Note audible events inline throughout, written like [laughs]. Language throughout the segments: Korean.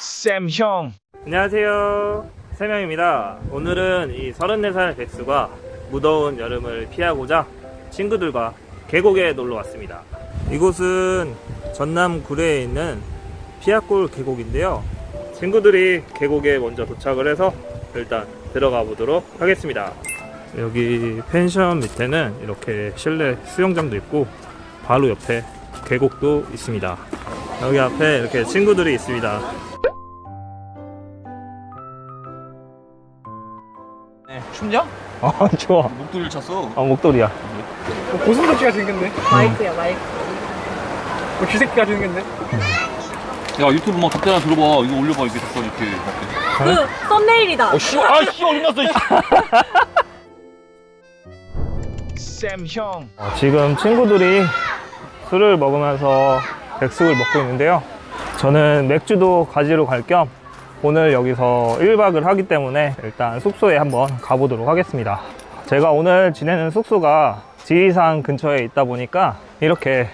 쌤 형 안녕하세요. 세명입니다. 오늘은 이 34살 백수가 무더운 여름을 피하고자 친구들과 계곡에 놀러 왔습니다. 이곳은 전남 구례에 있는 피아골 계곡인데요. 친구들이 계곡에 먼저 도착을 해서 일단 들어가 보도록 하겠습니다. 여기 펜션 밑에는 이렇게 실내 수영장도 있고 바로 옆에 계곡도 있습니다. 여기 앞에 이렇게 친구들이 있습니다. 춤냐? 아 [laughs] 좋아. 목도리를 찼어 아 목도리야. 고슴도치 같이 생겼네. 마이크야 마이크 뭐 쥐새끼 같이 생겼네. 야 유튜브 막 답변 하나 들어봐 이거 올려봐 이렇게 답변 이렇게. 그 썸네일이다 씨, 아 씨 어림났어 쌤형 어, 지금 친구들이 술을 먹으면서 백숙을 먹고 있는데요. 저는 맥주도 가지러 갈 겸 오늘 여기서 1박을 하기 때문에 일단 숙소에 한번 가보도록 하겠습니다. 제가 오늘 지내는 숙소가 지리산 근처에 있다 보니까 이렇게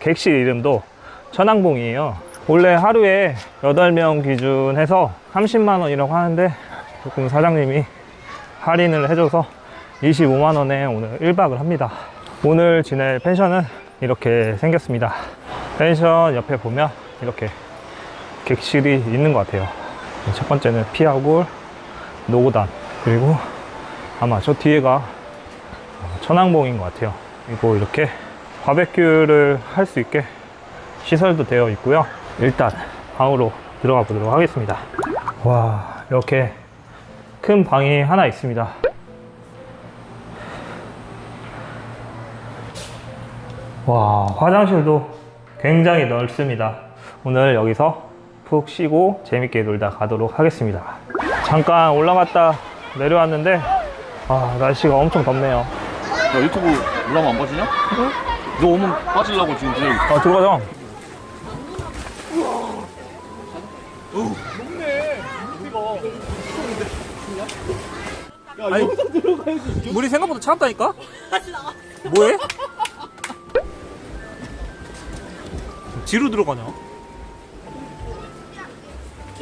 객실 이름도 천왕봉이에요. 원래 하루에 8명 기준해서 30만원이라고 하는데 조금 사장님이 할인을 해줘서 25만원에 오늘 1박을 합니다. 오늘 지낼 펜션은 이렇게 생겼습니다. 펜션 옆에 보면 이렇게 객실이 있는 것 같아요. 첫 번째는 피아골, 노고단, 그리고 아마 저 뒤에가 천왕봉인 것 같아요. 그리고 이렇게 바베큐를 할 수 있게 시설도 되어 있고요. 일단 방으로 들어가 보도록 하겠습니다. 와, 이렇게 큰 방이 하나 있습니다. 와, 화장실도 굉장히 넓습니다. 오늘 여기서 푹 쉬고 재밌게 놀다 가도록 하겠습니다. 잠깐 올라갔다 내려왔는데, 아, 날씨가 엄청 덥네요. 야 유튜브 올라오면 안 빠지냐? 너 오면 빠지려고 지금 기다리고 있어 아, 들어가자. 아니, 물이 생각보다 차갑다니까? [laughs] 뭐해? 뒤로 들어가냐?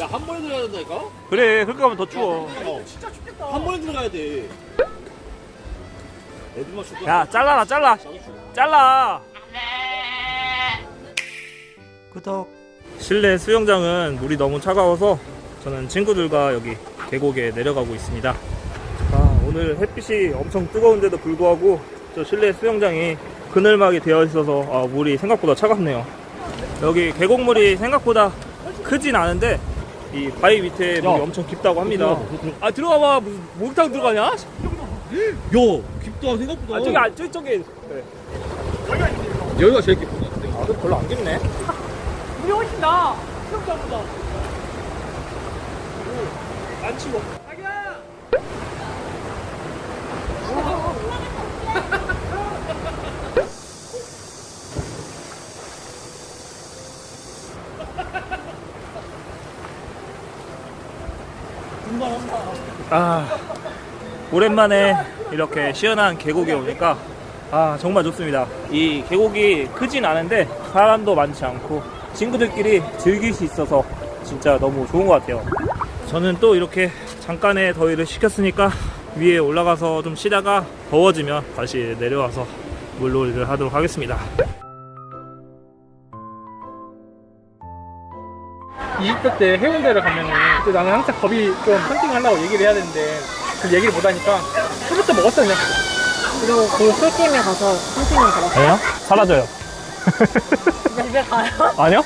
야, 한 번에 들어가야 된다니까? 그래, 그렇게 하면 더 추워. 한 번에 들어가야 돼. 애들만 춥다. 야, 잘라라, 잘라. 잘라. 구독. 실내 수영장은 물이 너무 차가워서 저는 친구들과 여기 계곡에 내려가고 있습니다. 아, 오늘 햇빛이 엄청 뜨거운데도 불구하고 저 실내 수영장이 그늘막이 되어 있어서 아, 물이 생각보다 차갑네요. 여기 계곡물이 생각보다 크진 않은데 이 바위 밑에 물이 엄청 깊다고 합니다. 아 들어가봐 무슨 목욕탕 들어가냐? 야, 깊다, 생각보다. 아 저기 안 저기 저기 그래. 여기가 제일 깊은 것 같아. 아, 별로 안 깊네. 물이 훨씬 나. 수영장보다. 안 치워. 아, 오랜만에 이렇게 시원한 계곡에 오니까 아 정말 좋습니다. 이 계곡이 크진 않은데 사람도 많지 않고 친구들끼리 즐길 수 있어서 진짜 너무 좋은 것 같아요. 저는 또 이렇게 잠깐의 더위를 식혔으니까 위에 올라가서 좀 쉬다가 더워지면 다시 내려와서 물놀이를 하도록 하겠습니다. 20대 때 해운대를 가면은 그때 나는 항상 겁이 좀 헌팅하려고 얘기를 해야 되는데 그 얘기를 못 하니까 술부터 먹었어 그냥. 그리고 그 술게임에 가서 선생님 받았어 아니요? 사라져요. 집에 가요? [laughs] 아니요?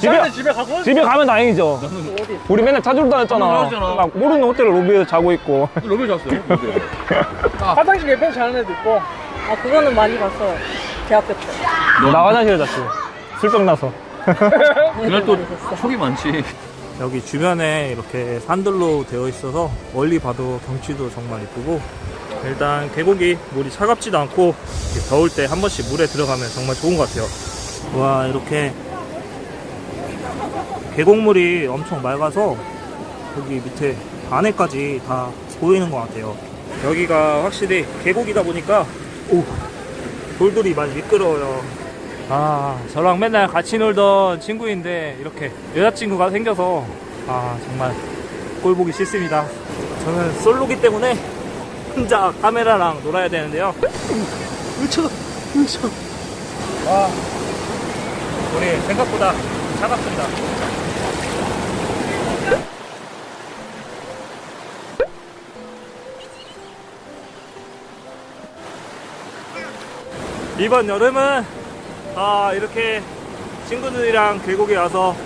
집에 집에 가고 집에 가면 다행이죠. 어디? 우리 맨날 찾으러 다녔잖아. 막 모르는 호텔 로비에서 자고 있고. 로비 잤어요 로비 화장실 옆에 자는 애도 있고 아 그거는 많이 봤어 대학교 때 나 화장실에 잤지. 술병 나서. [laughs] 그날 또 촉이 많지 여기 주변에 이렇게 산들로 되어 있어서 멀리 봐도 경치도 정말 이쁘고 일단 계곡이 물이 차갑지도 않고 더울 때 한 번씩 물에 들어가면 정말 좋은 것 같아요. 와 이렇게 계곡물이 엄청 맑아서 여기 밑에 안에까지 다 보이는 것 같아요. 여기가 확실히 계곡이다 보니까 오 돌들이 많이 미끄러워요. 아, 저랑 맨날 같이 놀던 친구인데 이렇게 여자친구가 생겨서 아, 정말 꼴 보기 싫습니다. 저는 솔로기 때문에 혼자 카메라랑 놀아야 되는데요. 으쳐, 으쳐. 와, 우리 생각보다 차갑습니다. 이번 여름은 아, 이렇게 친구들이랑 계곡에 와서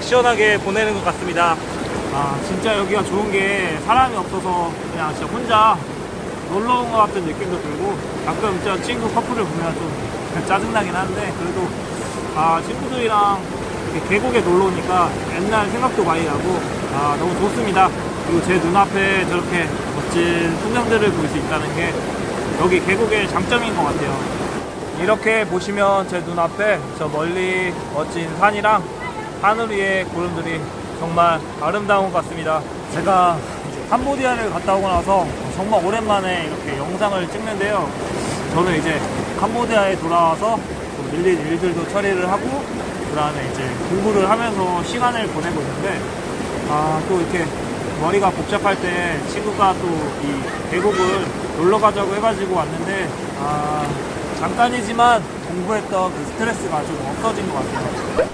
시원하게 보내는 것 같습니다. 아, 진짜 여기가 좋은 게 사람이 없어서 그냥 진짜 혼자 놀러 온 것 같은 느낌도 들고 가끔 진짜 친구 커플을 보면 좀 [laughs] 짜증나긴 한데 그래도 아, 친구들이랑 이렇게 계곡에 놀러 오니까 옛날 생각도 많이 나고 아, 너무 좋습니다. 그리고 제 눈앞에 저렇게 멋진 풍경들을 볼 수 있다는 게 여기 계곡의 장점인 것 같아요. 이렇게 보시면 제 눈앞에 저 멀리 멋진 산이랑 하늘 위에 구름들이 정말 아름다운 것 같습니다. 제가 이제 캄보디아를 갔다 오고 나서 정말 오랜만에 이렇게 영상을 찍는데요. 저는 이제 캄보디아에 돌아와서 또 밀린 일들도 처리를 하고 그 다음에 이제 공부를 하면서 시간을 보내고 있는데 아 또 이렇게 머리가 복잡할 때 친구가 또 이 계곡을 놀러 가자고 해가지고 왔는데 아 잠깐이지만 공부했던 그 스트레스가 좀 없어진 것 같아요.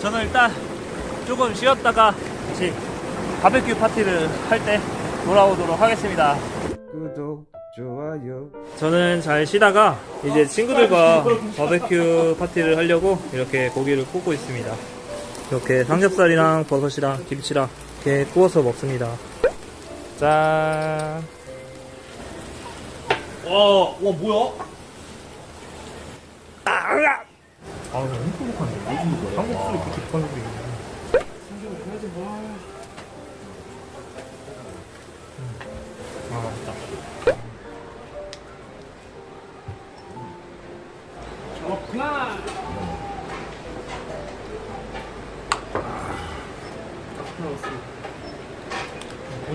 저는 일단 조금 쉬었다가 다시 바베큐 파티를 할 때 돌아오도록 하겠습니다. 구독, 좋아요. 저는 잘 쉬다가 이제 친구들과 바베큐 파티를 하려고 이렇게 고기를 굽고 있습니다. 이렇게 삼겹살이랑 버섯이랑 김치랑 이렇게 구워서 먹습니다. 짠. 와, 와 뭐야? 아, 너무 행복하네. 한국 술이 그렇게 좋아하는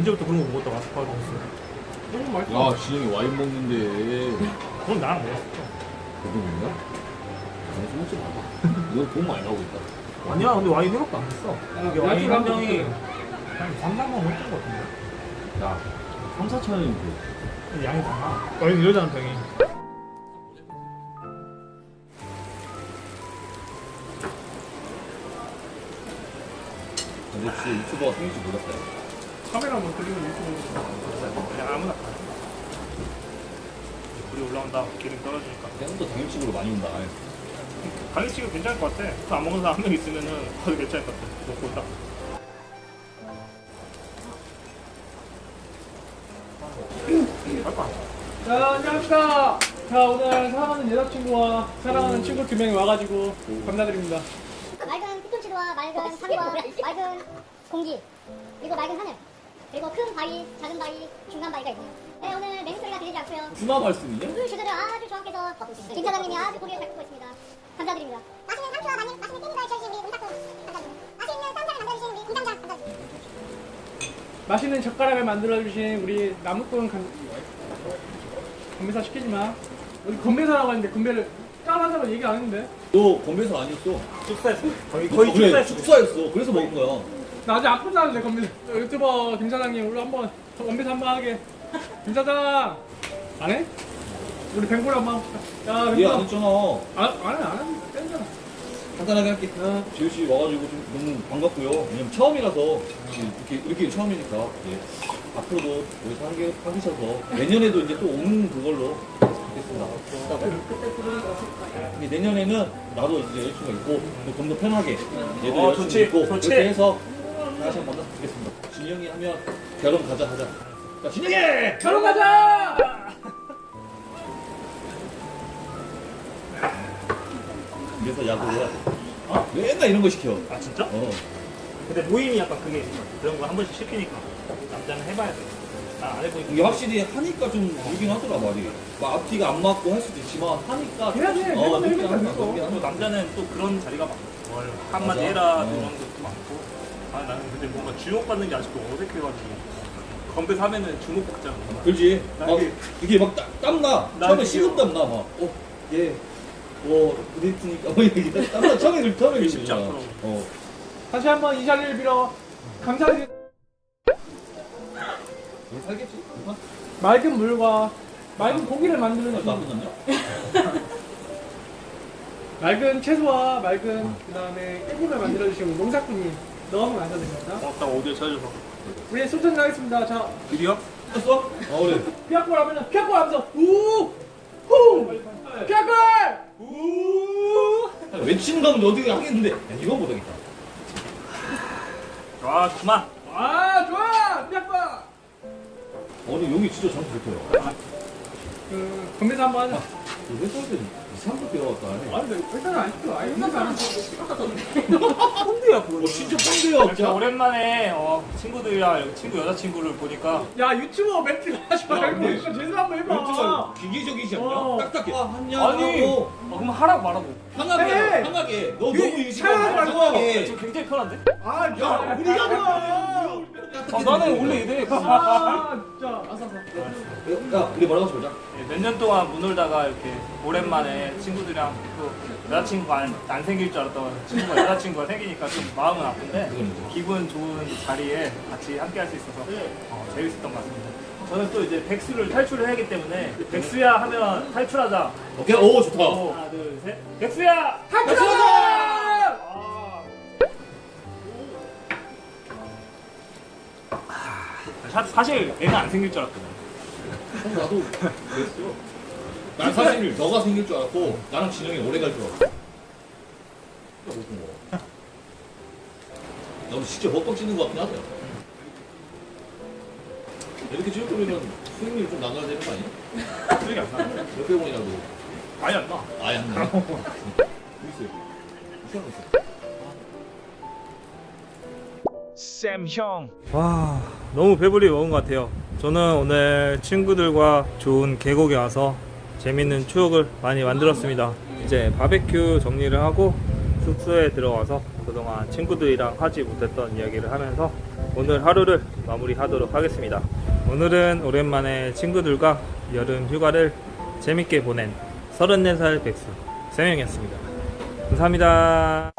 언제부터 그런 거 먹었다가 아스파라거스. 너무 맛있어. 야, 진영이 와인 먹는데 그건 나랑 먹나? 아니, 술 먹지 마. 이거 돈 많이 나오고 있다. 아니야, 근데 와인 생각도 안 했어. 이게 야, 와인 야, 한 야, 병이 야. 한 3, 4만 원 했던 것 같은데. 야, 3, 4천 원인데. 근데 양이 많아. 와인 이러잖아, 병이. 근데 진짜 유튜버가 생길 줄 몰랐다. 카메라 뭐 들리면 유튜브. 그냥 아무나 가. 불이 올라온다. 기름 떨어지니까. 생각도 당일치기로 많이 온다. 가격치가 괜찮을 것 같아. 또안 먹는 사람 한 명 있으면은 거의 괜찮을 것 같아. 먹고 딱. 자, 안녕하십니까. 자, 오늘 사랑하는 여자친구와 사랑하는 친구 두 명이 와가지고 감사드립니다. 맑은 피톤치드와 맑은 산과 맑은 공기 그리고 맑은 하늘 그리고 큰 바위, 작은 바위, 중간 바위가 있네요. 네, 오늘 맹 소리가 들리지 않고요. 누나 말씀이냐? 물 주제를 아주 정확해서 김 사장님이 아주 고기를 잘 굽고 있습니다. 감사드립니다. 맛있는 상추와 맛있는, 맛있는 깻잎을 지어주신 우리 문탁군 감사드립니다. 맛있는 쌈장을 만들어주신 우리 공장장 감사드립니다. 맛있는 젓가락을 만들어주신 우리 나무꾼 감... 건배사 시키지 마. 우리 건배사라고 하는데 건배를 짠하자고 얘기 안 했는데. 너 건배사 아니었어? 축사했어. 거의, 그래, 축사했어. 축사였어. 그래서 먹은 거야. 나 아직 아프지 않은데 건배사. 유튜버 김 사장님 우리 한번 건배사 한번 하게. 김 사장 안 해? 우리 뱅골 한번 합시다. 야, 얘 뱅골. 안 했잖아. 안, 안 해, 안 해. 땡잖아. 간단하게 할게. 어. 지우 씨 와가지고 좀 너무 반갑고요. 왜냐면 처음이라서 이렇게 이렇게 처음이니까 예. 앞으로도 여기서 하게 하셔서 내년에도 이제 또 오는 그걸로 하겠습니다. 이제 내년에는 나도 이제 여자친구가 있고 좀 더 편하게 얘도 어, 여자친구 좋지, 있고 좋지. 그렇게 해서 다시 한번 만났겠습니다. 진영이 하면 결혼 가자 하자. 자, 진영이! 결혼 가자! 그래서 야구를 해야 돼. 어? 맨날 이런 거 시켜. 아, 진짜? 어. 근데 모임이 약간 그게 그런 거 한 번씩 시키니까 남자는 해봐야 돼. 난안 해보니까. 이게 확실히 하니까 좀 늘긴 하더라 말이. 막 앞뒤가 안 맞고 할 수도 있지만 하니까. 어. 늘긴 또 하더라. 남자는 또 그런 자리가 많고 뭘 한마디 맞아. 해라 어. 이런 것도 많고 아 나는 근데 뭔가 주목받는 게 아직도 어색해가지고 건배 사면은 주먹 먹자. 그렇지. 막 이게 막 땀- 땀나. 처음에 이게- 식은땀 나. 막. 어, 얘, 뭐, 그랬으니까. 뭐, 이게 땀나. 처음에 그 처음에 쉽지 그러잖아. 않더라고. 어. 다시 한번 이 자리를 빌어 감사드립니다. 뭘 살겠지? 그만? 맑은 물과 맑은 고기를 만드는 안신 끝났냐? 맑은 채소와 맑은 그다음에 깨국을 만들어 주신 농사꾼님 너무 많아졌습니다. 어, 딱 어디에 찾아줘. 우리 술잔 가겠습니다. 자, 드디어? 떴어? 아, 그래. 피아골 하면, 피아골 하면서, 우! 후! 피아골! 우! 아, 외치는 건 어떻게 하겠는데? 야, 이거 못하겠다. 아, 그만. 아, 좋아! 피아골! 아니, 여기 진짜 잘 붙어요. 그, 건배사 한번 하자. 아, 이거 했어야 3급 배웠다. 아니, 네, 일단 안 시켜. 아니, 혼자 가는 꼰대야, 진짜 꼰대야. 제가 오랜만에 어, 친구들이랑 친구 여자친구를 보니까 야, 유튜버 멘트 하지 말고. 제대로 한번 해봐. 멘트가 기계적이지 않냐? 어. 딱딱해. 아, 아니, 어, 그럼 하라고 말하고. 편하게, 해. 네. 편하게. 너 그 너무 유식하고 편하게. 지금 굉장히 편한데? 아, 야, 우리가 봐. 아, 나는 원래 이래. 아, 진짜. 야, 우리 뭐라고 하지 보자. 몇 년 동안 못 놀다가 이렇게 오랜만에 친구들이랑 또 여자친구가 안, 안 생길 줄 알았던 친구가 여자친구가 생기니까 좀 마음은 아픈데 기분 좋은 자리에 같이 함께 할 수 있어서 어, 재밌었던 것 같습니다. 저는 또 이제 백수를 탈출을 하기 때문에 백수야 하면 탈출하자. 오케이, 오, 좋다. 어, 하나 둘 셋. 백수야 탈출하자! 사- 사실 애가 안 생길 줄 알았거든. 형, 나도 그랬어. 난 사실 너가 생길 줄 알았고, 나랑 진영이 오래 갈 줄 알았어. 못본 거. 나도 진짜 먹방 찍는 거 같긴 하다. 이렇게 찍을 거면 수익률 좀 나눠야 되는 거 아니야? 쓰레기 안 나. 몇백 원이라도. 많이 안 나. 아예 안 나. [laughs] 어디 있어요? 이상한 거 있어. 쌤형 와 너무 배불리 먹은 것 같아요. 저는 오늘 친구들과 좋은 계곡에 와서 재밌는 추억을 많이 만들었습니다. 이제 바베큐 정리를 하고 숙소에 들어와서 그동안 친구들이랑 하지 못했던 이야기를 하면서 오늘 하루를 마무리하도록 하겠습니다. 오늘은 오랜만에 친구들과 여름 휴가를 재밌게 보낸 34살 백수 세명이었습니다. 감사합니다